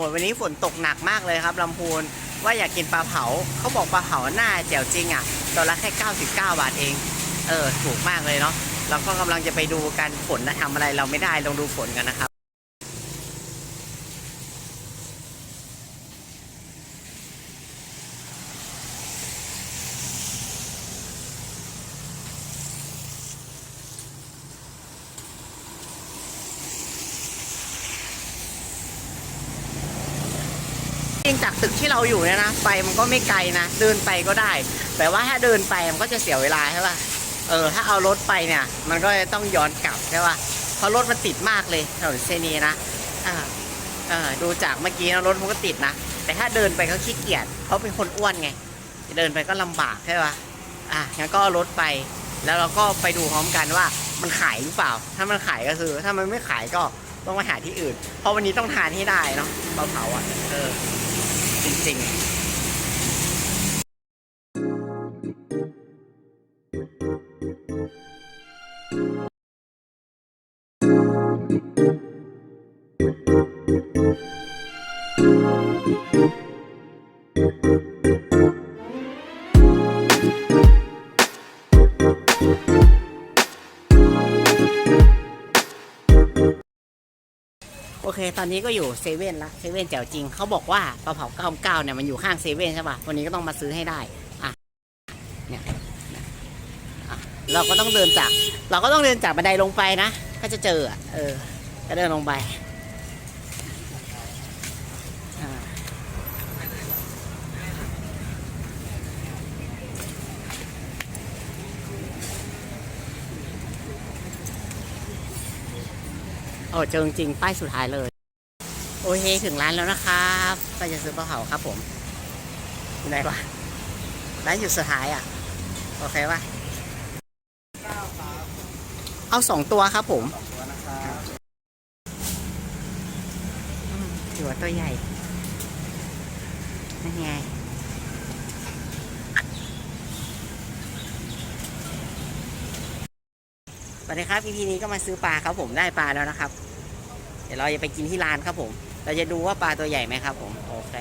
คนวันนี้ฝนตกหนักมากเลยครับลำพูนว่าอยากกินปลาเผาเขาบอกปลาเผาหน้าแจ๋วจริงอะตัวละแค่99 บาทเอง เออ ถูกมากเลยเนาะเราก็กำลังจะไปดูกันฝนนะทำอะไรเราไม่ได้ลองดูฝนกันนะครับ ริงจากตึกที่เราอยู่เนี่ยนะไปมันก็ไม่ไกลนะเดินไปก็ได้ แต่ว่าถ้าเดินไปมันก็จะเสียเวลาใช่ป่ะเออถ้าเอารถไปเนี่ยมันก็จะต้องย้อนกลับใช่ป่ะเพราะรถมันติดมากเลยถนนเส้นนี้นะอ่าเออดูจากเมื่อกี้นะรถมันก็ติดนะ แต่ถ้าเดินไปก็ขี้เกียจเพราะเป็นคนอ้วนไง เดินไปก็ลำบากใช่ป่ะอะงั้นก็เอารถไป แล้วเราก็ไปดูพร้อมกันว่ามันขายหรือเปล่า ถ้ามันขายก็คือ ถ้ามันไม่ขายก็ต้องไปหาที่อื่น เพราะวันนี้ต้องทานให้ได้เนาะเผาๆอะเออ จริง อเคตอนนี้ก็อยู่เซเว่นละเซเว่นแจ๋วจริงเขาบอกว่าปลาเผาเก้าเก้าเนี่ยมันอยู่ข้างเซเว่นใช่ป่ะวันนี้ก็ต้องมาซื้อให้ได้อะเนี่ยอะเราก็ต้องเดินจาก เราก็ต้องเดินจากบันไดลงไปนะ ก็จะเจอเออก็เดินลงไป โอ้เจอจริงๆป้ายสุดท้ายเลย โอเคถึงร้านแล้วนะครับก็จะซื้อปลาเผาครับผมอยู่ไหนวะร้านอยู่สุดท้ายอะ โอเคปะเอาสองตัวครับผมอืมถือว่าตัวใหญ่นั่นไง วัสดีครับอีพีนี้ก็มาซื้อปลาครับผมได้ปลาแล้วนะครับ เดี๋ยวเราจะไปกินที่ร้านครับผม เราจะดูว่าปลาตัวใหญ่ไหมครับผม โอเค